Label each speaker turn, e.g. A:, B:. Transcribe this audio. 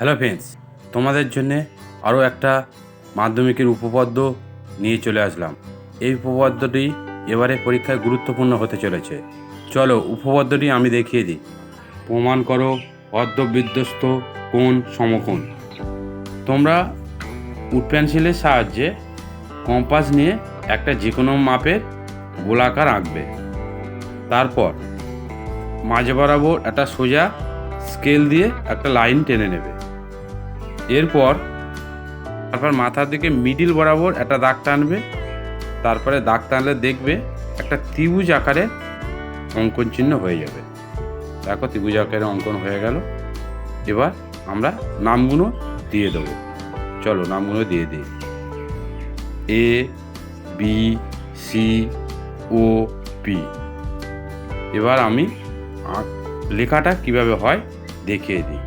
A: Hello friends তোমাদের জন্যে আরও একটা মাধ্যমিকের উপপাদ্য নিয়ে চলে আসলাম। এই উপপাদ্যটি এবারে পরীক্ষায় গুরুত্বপূর্ণ হতে চলেছে। চলো উপপাদ্যটি আমি দেখিয়ে দিই। প্রমাণ করো অর্ধবিধ্বস্ত কোণ সমকোণ। তোমরা উড পেন্সিলের সাহায্যে কম্পাস নিয়ে একটা যে কোনো মাপের গোলাকার আঁকবে। তারপর মাঝে বরাবর একটা সোজা স্কেল দিয়ে একটা লাইন টেনে নেবে। এরপর তারপর মাথার দিকে মিডিল বরাবর একটা দাগ টানবে, তারপরে দাগ টানলে দেখবে একটা ত্রিভুজ আকারে অঙ্কন চিহ্ন হয়ে যাবে। দেখো ত্রিভুজ আকারে অঙ্কন হয়ে গেল। এবার আমরা নামগুলো দিয়ে দেবো। চলো নামগুলো দিয়ে দিই। A B C O P এবার আমি লেখাটা কীভাবে হয় দেখিয়ে দিই।